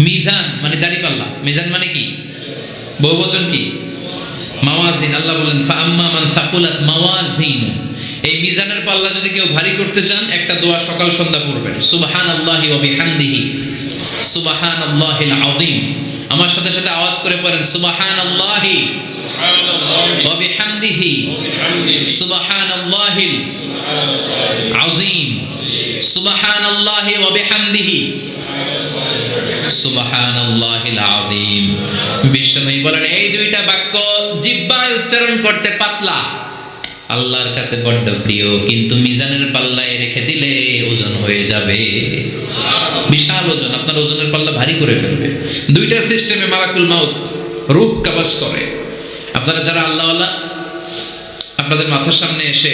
মিজান মানে দাড়িপাল্লা। মিজান মানে কি? বহুবচন কি? মাওয়াজিন। আল্লাহ বলেন ফাআম্মা মান সাকুলাত মাওয়াজিন। এই মিজানের পাল্লা যদি কেউ ভারী করতে চান একটা দোয়া সকাল সন্ধ্যা পড়বেন। সুবহানাল্লাহি ওয়া বিহামদিহি। সুবহানাল্লাহিল আযীম। আমার সাথে সাথে আওয়াজ করে পড়েন সুবহানাল্লাহি ওয়া বিহামদিহি। সুবহানাল্লাহিল আযীম। সুবহানাল্লাহি ওয়া বিহামদিহি। সুবহানাল্লাহিল বলেন, এই দুইটা বাক্য জিহ্বায় উচ্চারণ করতে পাতলা। আল্লাহর কাছে বড্ড প্রিয়, কিন্তু মিজানের পাল্লায় রেখে দিলে ওজন হয়ে যাবে। বিশাল ওজন, আপনার ওজনের পাল্লা ভারী করে ফেলবে। দুইটা সিস্টেমে মালাকুল মাউত, রূপ কাবাস করে। আপনারা যারা আল্লাহ আপনাদের মাথার সামনে এসে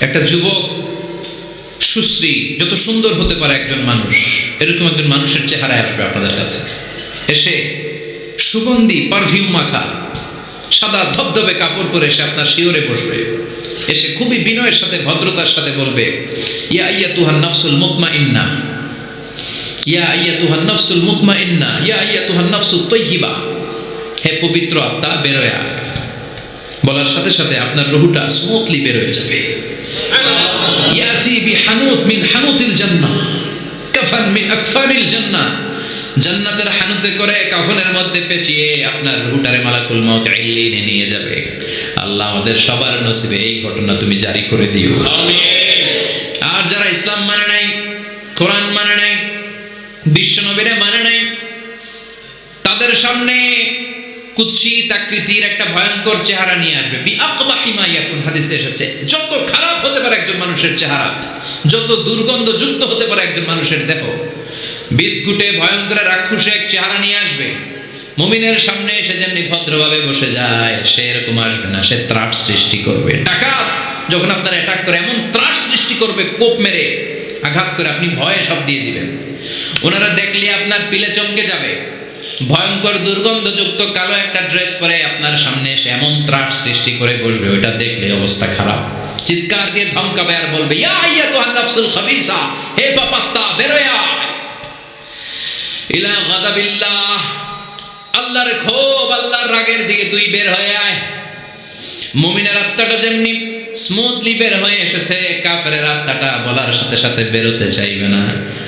একটা যুবক সুশ্রী, যত সুন্দর হতে পারে একজন মানুষ, এরকম একজন মানুষের চেহারায় আসবে আপনাদের কাছে। এসে সুগন্ধি পারফিউম মাখা, সাদা ধবধবে কাপড় পরে এসে আপনার শিওরে বসবে। এসে খুবই বিনয়ের সাথে, ভদ্রতার সাথে বলবে, ইয়া আইয়া তুহান নফসুল মুকমা ইন্না ইয়া আইয়া তুহান নফসুল মুকমা ইন্না ইয়া ইয়া তুহান নফসুল তৈহিবা হে পবিত্র আত্মা বেরোয় বলার সাথে সাথে আপনার রুহুটা স্মুথলি বেরোয় যাবে। ইয়াতি বিহানুত মিন হানুতিল জান্নাহ কাফান মিন আকফারিল জান্নাহ। জান্নাতের হানুতে করে কাফনের মধ্যে পেঁচিয়ে আপনার রুহুটারে মালাকুল মউত ইল্লিনে নিয়ে যাবে। আল্লাহ আমাদের সবার নসিবে এই ঘটনা তুমি জারি করে দিও। আর যারা ইসলাম মানে নাই কোরআন মানে নাই বিশ্বনবীরে মানে নাই তাদের সামনে কুৎসিত আকৃতির একটা ভয়ঙ্কর চেহারা নিয়ে আসবে। হাদিসে এসেছে। যত খারাপ হতে পারে একজন মানুষের চেহারা, যত দুর্গন্ধ যুক্ত হতে পারে একজন মানুষের দেহ, বিদঘুটে ভয়ঙ্কর রাক্ষসে এক চেহারা নিয়ে আসবে। মুমিনের সামনে এসে যেমনি ভদ্রভাবে বসে যায়, সে এরকম আসবে না, সে ত্রাস সৃষ্টি করবে। ডাকাত, যখন আপনার অ্যাটাক করে, এমন ত্রাস সৃষ্টি করবে, কোপ মেরে আঘাত করে আপনি ভয়ে সব দিয়ে দিবেন। ওনারা দেখলে আপনার পিলে চমকে যাবে। ভয়ঙ্কর দুর্গন্ধযুক্ত কালো একটা ড্রেস পরে আপনার সামনে এসে এমন ত্রাস সৃষ্টি করে বসবে ওটা দেখলে অবস্থা খারাপ। চিৎকার দিয়ে ধমকাবে আর বলবে, ইয়া তো খাবিসা, হে বেরোয় ইলা গাদাবিল্লাহ, আল্লাহর ক্ষোভ, আল্লাহর রাগের দিকে তুই বের হয়ে আয়। মুমিনের আত্মাটা যেমনি স্মুথলি বের হয়ে এসেছে কাফের আত্মাটা বলার সাথে সাথে বেরোতে চাইবে না।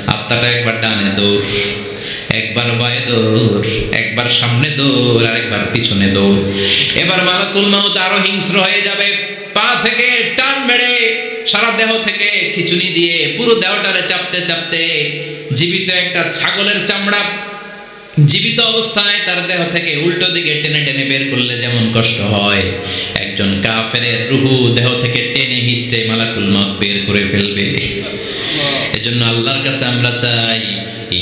আত্মাটা একবার ডানে দৌড়। একবার বায়ে দৌড়, একবার সামনে দৌড় আর একবার পিছনে দৌড়। এবার মালাকুল মাউত আরও হিংস্র হয়ে যাবে। পা থেকে টান মেরে সারা দেহ থেকে খিচুনি দিয়ে পুরো দেহটারে চাপতে চাপতে জীবিত একটা ছাগলের চামড়া জীবিত অবস্থায় তার দেহ থেকে উল্টো দিকে টেনে টেনে বের করলে যেমন কষ্ট হয়। একজন কাফেরের রুহু দেহ থেকে টেনে হিচড়ে মালাকুল মত বের করে ফেলবে। এজন্য আল্লাহর কাছে আমরা চাই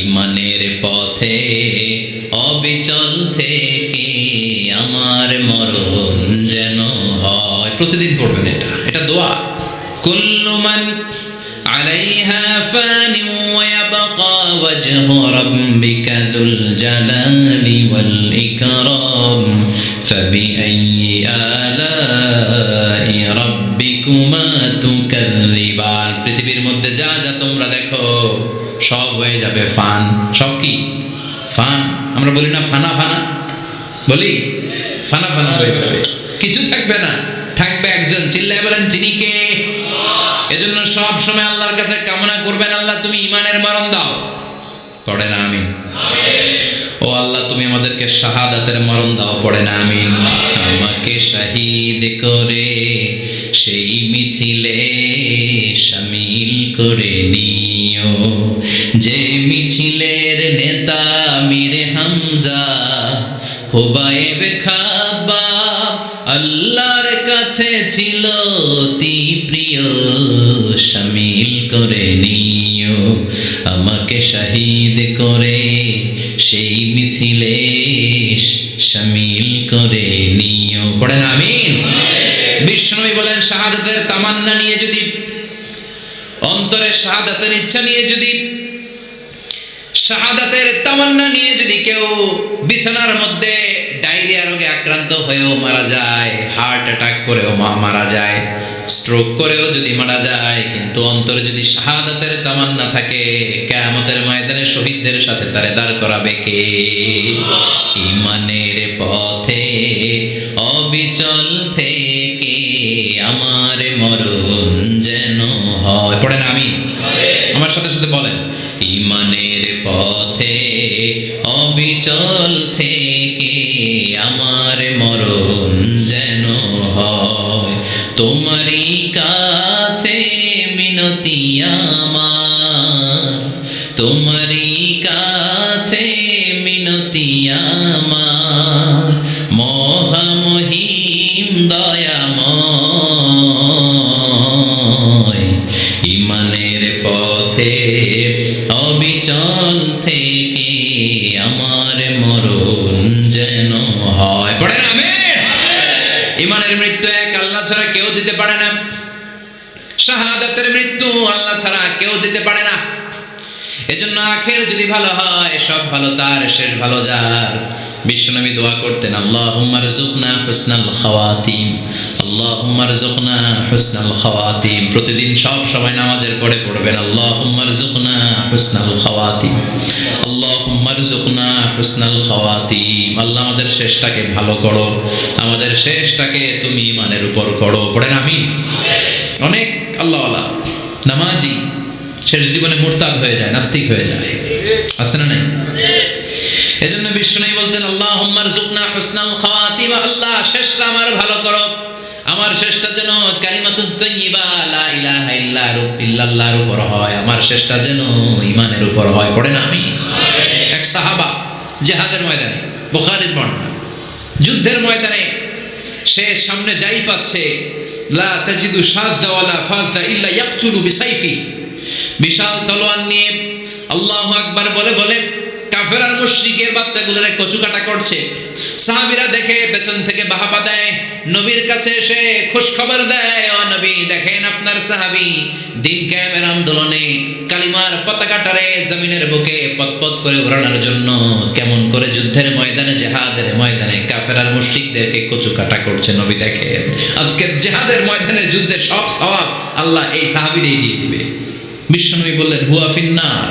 ইমানের পথে, অবিচল থেকে আমার মরণ যেন হয়। প্রতিদিন পড়বেন এটা এটা দোয়া। কুল্লুমান আলাইহা ফানি ওয়া ইয়াবকা ওয়াজহু রাব্বিকা যুল জালালি ওয়াল আমরা বলি, না, ফানা ফানা। বলি, ফানা ফানা হয়ে যাবে। কিছু থাকবে না। থাকবে একজন, চিল্লায় বলেন তিনি কে? এজন্য সব সময় আল্লাহর কাছে কামনা করবেন, আল্লাহ, তুমি ইমানের মরণ দাও। পড়ে না, আমিন। ও আল্লাহ, তুমি আমাদেরকে শাহাদাতের মরণ দাও, পড়ে না আমি আমাকে শহীদ করে, সেই মিছিলে শামিল করে নিও। যে ছিল অতি প্রিয় শামিল করে নিও। আমাকে শহীদ করে সেই মিছিলে শামিল করে নিও। পড়েন আমিন? বিষ্ণুই বলেন, শাহাদাতের তামান্না নিয়ে যদি, অন্তরে শাহাদাতের ইচ্ছা নিয়ে যদি, শাহাদাতের তামান্না নিয়ে যদি কেউ বিছানার মধ্যে ডায়রিয়া রোগে আক্রান্ত হয়েও মারা যায় হার্ট অ্যাটাক করেও মারা যায় স্ট্রোক করেও যদি মারা যায়, কিন্তু অন্তরে যদি শাহাদাতের তামান্না থাকে, কেয়ামতের ময়দানে শহীদদের সাথে তারে দাঁড় করাবে কে? ইমানের পথে, অবিচল থেকে আমার মরণ যেন হয়। পড়েন আমি। আমার সাথে সাথে বলেন। ভালো হয়, সব ভালো, তার শেষ ভালো যার। বিশ্বনবী দোয়া করতেন আল্লাহ জুকনা হুসনাল খাওয়াতিম জুকনা হুসনাল খাওয়াতিম। প্রতিদিন সব সময় নামাজের পরে পড়বেন জুকনা হুসনাল খাওয়াতিম জুকনা হুসনাল খাওয়াতিম। আল্লাহ আমাদের শেষটাকে ভালো করো, আমাদের শেষটাকে তুমি ইমানের উপর করো। পড়েন আমি অনেক আল্লাহ নামাজি, শেষ জীবনে মুরতাদ হয়ে যায়, নাস্তিক হয়ে যায়। আছে না নাই? এজন্য বলতেন আল্লাহ হুম্মার জুকনা হুসনাল আল্লাহ, শেষটা আমার ভালো করো। আমার শেষটা যেন লা ইলাহা ইল্লা ইল্লাল্লাহর উপর হয়। আমার শেষটা যেন উপর হয়। পড়ে না আমি? এক সাহাবা জিহাদের ময়দানে, বুখারীর বর্ণনা। যুদ্ধের ময়দানে সে সামনে যাই পাচ্ছে, লা তাজিদু শাযা ওয়ালা ফাযা ইল্লা ইয়াকতুলু বিসাইফি। বিশাল তলোয়ার নিয়ে আল্লাহু আকবার বলে বলে, কাফের আর মুশরিকের বাচ্চাগুলোরে কচুকাটা করছে। সাহাবীরা দেখে, পেছন থেকে বাহাবা দেয়, নবীর কাছে এসে খুশ খবর দেয়, ও নবী, দেখেন আপনার সাহাবী দিন কায়েমের আন্দোলনে কালিমার পতাকাটারে জমিনের বুকে পতপত করে ওড়ানোর জন্য কেমন করে যুদ্ধের ময়দানে, জেহাদের ময়দানে কাফের আর মুশরিকদেরকে কচুকাটা করছে, নবী দেখেন। আজকে জেহাদের ময়দানে যুদ্ধের সব সওয়াব আল্লাহ এই সাহাবীরই দিয়ে দিবে। বিশ্বনবী বললেন, হুয়া ফিন্নার।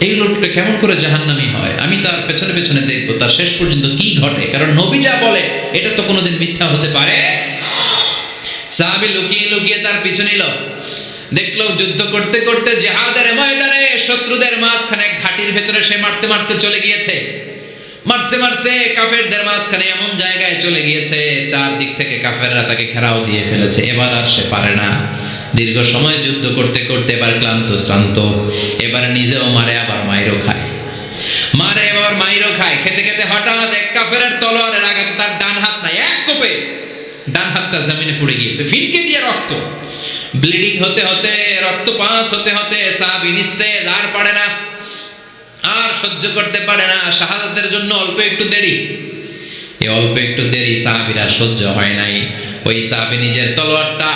এই লোকটা কেমন করে জাহান্নামি হয়? আমি তার পেছনে পেছনে দেখব, তার শেষ পর্যন্ত কি ঘটে? কারণ নবী যা বলে, এটা তো কোনোদিন মিথ্যা হতে পারে সাহাবি লুকিয়ে লুকিয়ে তার পিছনে এলো। দেখল যুদ্ধ করতে করতে জেহাদের ময়দানে শত্রুদের মাঝখানে ঘাটির ভেতরে সে মারতে মারতে চলে গিয়েছে। মারতে মারতে কাফেরদের মাঝখানে এমন জায়গায় চলে গিয়েছে, চারদিক থেকে কাফেররা তাকে ঘেরাও দিয়ে ফেলেছে। এবার আর সে পারে না। দীর্ঘ সময় যুদ্ধ করতে করতে এবার ক্লান্ত, শ্রান্ত। এবার নিজেও মারে, আবার মাইরও খায়। মারে এবার মাইরও খায়। খেতে খেতে হঠাৎ এক কাফেরের তলোয়ারের আঘাতে তার ডান হাত নাই, এক কোপে ডান হাতটা জমিনে পড়ে গিয়েছে। ফিনকে দিয়ে রক্ত। ব্লিডিং হতে হতে, রক্তপাত হতে হতে সাহাবি নিস্তেজ, আর পারে না। আর সহ্য করতে পারে না। শাহাদাতের জন্য অল্প একটু দেরি। এই অল্প একটু দেরি সাহাবিরা সহ্য হয় নাই। ওই সাহাবি নিজের তলোয়ারটা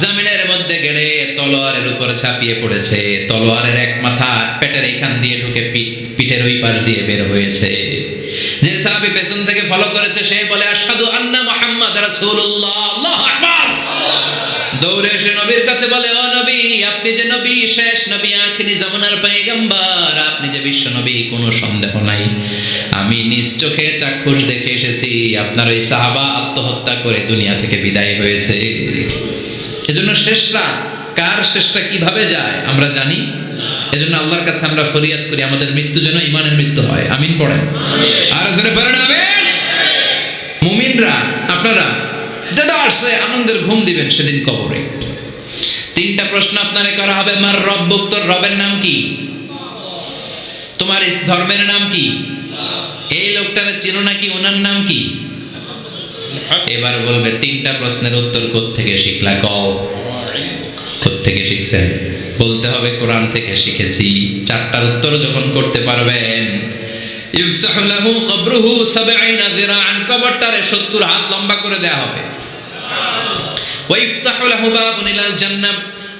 জামিনের মধ্যে গেড়ে তলোয়ারের উপরে ছাপিয়ে পড়েছে। তলোয়ারের এক মাথা পেটের এখান দিয়ে ঢুকে পিঠ পিঠের ওই পাশ দিয়ে বের হয়েছে। যে সাহাবি পেছন থেকে ফলো করেছে, সে বলে আসাদু আন্না মোহাম্মদ রাসূলুল্লাহ। আল্লাহু আকবার! দৌড়ে এসে নবীর কাছে বলে ও নবী আপনি যে নবী শেষ নবী আখিরি জামানার পয়গম্বর আপনি যে বিশ্ব নবী কোনো সন্দেহ নাই। আমি নিজ চোখে চাক্ষুষ দেখে এসেছি আপনার ওই সাহাবা আত্মহত্যা করে দুনিয়া থেকে বিদায় হয়েছে। এজন্য শেষরা কার শেষটা কীভাবে যায় আমরা জানি? এজন্য আল্লাহর কাছে আমরা ফরিয়াদ করি আমাদের মৃত্যু যেন ইমানের মৃত্যু হয়। আমিন পড়েন। আর জোরে আমিন। মুমিনরা আপনারা দেদারসে আনন্দের ঘুম দিবেন সেদিন কবরে। তিনটা প্রশ্ন আপনারে করা হবে, মার রব্বুক তোর রবের নাম কি? তোমার ধর্মের নাম কি? এই লোকটারে চিনো নাকি ওনার নাম কি? এবার বলবে, তিনটা প্রশ্নের উত্তর থেকে শিখলা? থেকে শিখছেন? বলতে হবে, কোরআন থেকে শিখেছি। চারটার উত্তর যখন করতে পারবেন ইউফসাহু লাহু কবরুহু সাবঈনা কবরটারে 70 হাত লম্বা করে দেয়া হবে।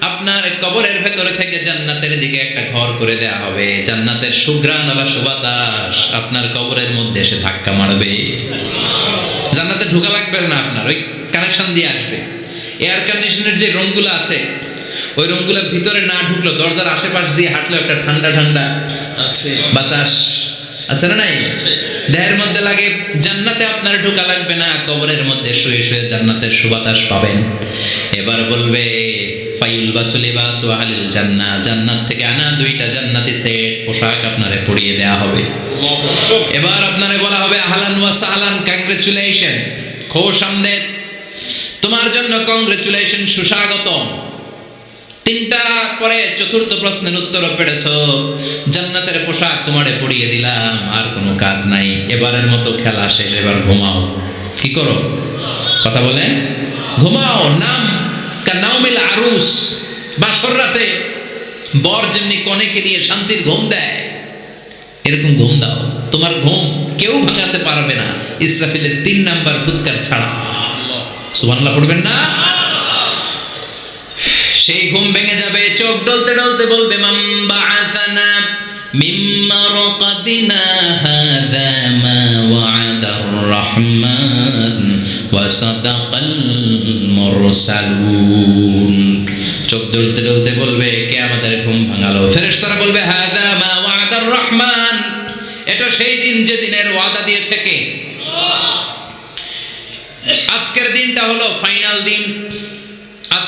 আপনার কবরের ভেতরে থেকে জান্নাতের দিকে একটা ঘর করে দেয়া হবে। জান্নাতের সুঘ্রাণ আলা সুবাতাস। আপনার কবরের মধ্যে এসে ধাক্কা মারবে। জান্নাতে ঢুকা লাগবে না আপনার ওই কানেকশন দিয়ে আসবে। এয়ার কন্ডিশনের যে রুমগুলো আছে ওই রুমগুলোর ভিতরে না ঢুকলো দরজার আশেপাশ দিয়ে হাঁটলো একটা ঠান্ডা ঠান্ডা বাতাস। আচ্ছা। না নাই দেহের মধ্যে লাগে, জান্নাতে আপনার ঢোকা লাগবে না, কবরের মধ্যে শুয়ে শুয়ে জান্নাতের সুবাতাস পাবেন। এবার বলবে, ফাইল বাসুলি বাসু আহলিল জান্নাহ, জান্নাত থেকে আনা দুইটা জান্নাতি সেট, পোশাক আপনারে পরিয়ে দেয়া হবে। এবার আপনারে বলা হবে, আহলান ওয়া সাহলান কংগ্রেচুলেশন খোশ আমদেদ তোমার জন্য কংগ্রেচুলেশন সুস্বাগতম। তিনটা পরে চতুর্থ প্রশ্নের উত্তর পেরেছ। জান্নাতের পোশাক তোমারে পরিয়ে দিলাম, আর কোনো কাজ নাই। এবারের মতো খেলা শেষ, এবার ঘুমাও। কি করো? কথা বলেন ঘুমাও। নাম নাউমিল আরুস। বাসর রাতে বর যেমনি কনেকে নিয়ে শান্তির ঘুম দেয়, এরকম ঘুম দাও। তোমার ঘুম কেউ ভাঙাতে পারবে না। ইসরাফিলের তিন নাম্বার ফুৎকার ছাড়া। সুবহানাল্লাহ, পড়বেন না? সেই ঘুম ভেঙে যাবে, চোখ ডলতে ডলতে বলবে, মাম বাআসানা মিম মারকাদিনা হাযা মা ওয়া'দার রহমান ওয়া সাদাকাল মুরসালুন চোখ ডলতে ডলতে বলবে কে আমাদের ঘুম ভাঙালো ফেরেশতারা বলবে হাযা মা ওয়া'দার রহমান এটা সেই দিন যে দিনের ওয়াদা দিয়েছে কে আজকের দিনটা হলো ফাইনাল দিন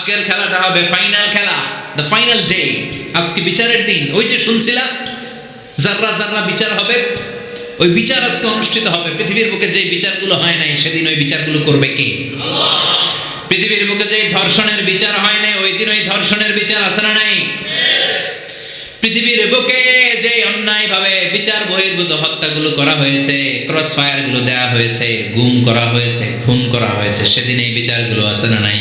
আজকের খেলাটা হবে ফাইনাল খেলা দ্য ফাইনাল ডে আজকে বিচারের দিন। ওই যে শুনছিলাম জাররা জাররা বিচার হবে, ওই বিচার আজকে অনুষ্ঠিত হবে। পৃথিবীর বুকে যে বিচারগুলো হয় নাই, সেদিন ওই বিচারগুলো করবে কে? পৃথিবীর বুকে যে ধর্ষণের বিচার হয় নাই, ওই দিন ওই ধর্ষণের বিচার আছে না নাই? পৃথিবীর বুকে যে অন্যায় ভাবে বিচার বহির্ভূত হত্যাগুলো করা হয়েছে ক্রস ফায়ারগুলো দেওয়া হয়েছে, গুম করা হয়েছে, খুন করা হয়েছে, সেদিন এই বিচারগুলো আছে না নাই?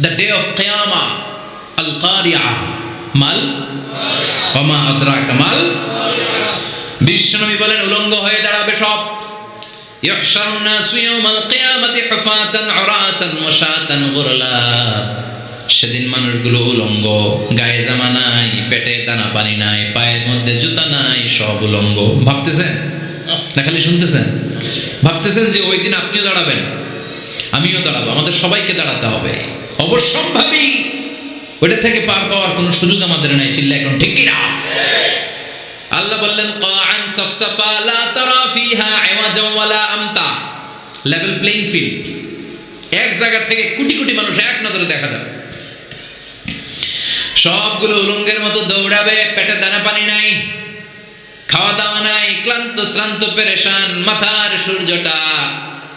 দ্য ডে অফ কেয়ামা আল কারিয়া মাল ওমা আদ্রা কামাল বিশ্বনবী বলেন উলঙ্গ হয়ে দাঁড়াবে সব يحشر الناس يوم القيامة حفاة عراة مشاة غرلا সেদিন মানুষগুলো উলঙ্গ গায়ে জামা নাই পেটে দানা পানি নাই পায়ের মধ্যে জুতা নাই সব উলঙ্গ ভাবতেছেন না খালি শুনতেছেন ভাবতেছেন যে ওই দিন আপনিও দাঁড়াবেন আমিও দাঁড়াবো আমাদের সবাইকে দাঁড়াতে হবে অবশ্যম্ভাবী। ওইটা থেকে পার পাওয়ার কোনো সুযোগ আমাদের নাই চিল্লা এখন ঠিক কিনা? আল্লাহ বললেন, কাআন সাফসাফা লা তারা ফিহা ইওয়াজা ওয়ালা আমতা। লেভেল প্লেইং ফিল্ড এক জায়গা থেকে কোটি কোটি মানুষ এক নজরে দেখা যাবে। সবগুলো উলঙ্গের মতো দৌড়াবে, পেটে দানা পানি নাই, খাওয়া দাওয়া নাই, ক্লান্ত শ্রান্ত, পেরেশান, মাথার সূর্যটা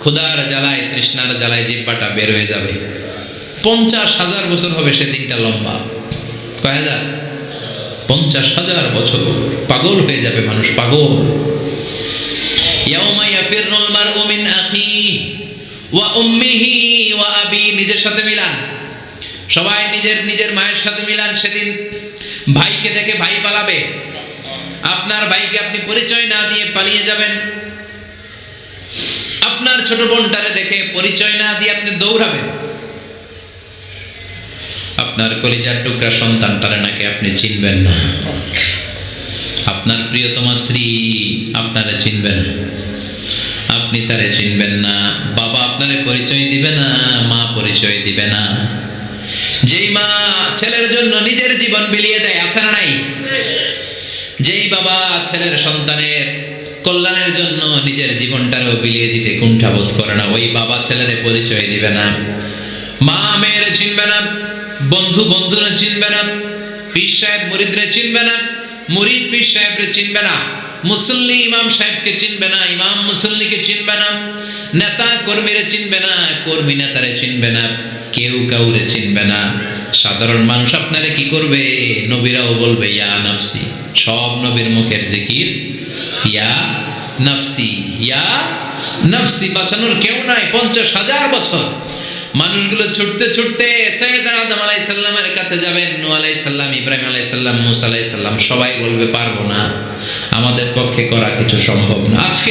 ক্ষুধার জ্বালায়, তৃষ্ণার জ্বালায় জিব্বাটা বের হয়ে যাবে। পঞ্চাশ হাজার বছর হবে সে সেদিনটা লম্বা। কয় হাজার? পঞ্চাশ হাজার বছর। পাগল হয়ে যাবে মানুষ, পাগল। নিজের সাথে মিলান। সবাই নিজের নিজের মায়ের সাথে মিলান, সেদিন ভাইকে দেখে ভাই পালাবে। আপনার ভাইকে আপনি পরিচয় না দিয়ে পালিয়ে যাবেন। আপনার ছোট বোনটারে দেখে পরিচয় না দিয়ে আপনি দৌড়াবেন। আপনার কলিজার টুকরা সন্তানটারে নাকি আপনি চিনবেন না। আপনার প্রিয়তমা স্ত্রী আপনারে চিনবেন আপনি তারে চিনবেন না। বাবা আপনারে পরিচয় দিবে না, মা পরিচয় দিবে না। যেই মা ছেলের জন্য নিজের জীবন বিলিয়ে দেয়, আছে না নাই? যেই বাবা ছেলের সন্তানের কল্যাণের জন্য নিজের জীবনটারও বিলিয়ে দিতে কুণ্ঠাবোধ করে না। ওই বাবা ছেলেরে পরিচয় দিবে না। মা মেয়ের চিনবে না, বন্ধু বন্ধুরা চিনবে না, পীর সাহেব মুরিদরে চিনবে না, মুরিদ পীর সাহেবরে চিনবে না, মুসল্লি ইমাম সাহেবকে চিনবে না, ইমাম মুসল্লিকে চিনবে না, নেতা কর্মীরে চিনবে না, কর্মী নেতারে চিনবে না, কেউ কাউরে চিনবে না। সাধারণ মানুষ আপনারে কি করবে? নবীরাও বলবে, ইয়া নাফসি। সব নবীর মুখের জিকির ইয়া নফসি ইয়া নফসি বাঁচানোর কেউ নাই, পঞ্চাশ হাজার বছর। মানুষগুলো ছুটতে ছুটতে সৈয়দ আদম আলাই সাল্লামের কাছে যাবেন নু আলাই সাল্লাম ইব্রাহিম আলাই সাল্লাম মুসা আলাই সাল্লাম সবাই বলবে, পারব না। আমাদের পক্ষে করা কিছু সম্ভব না। আজকে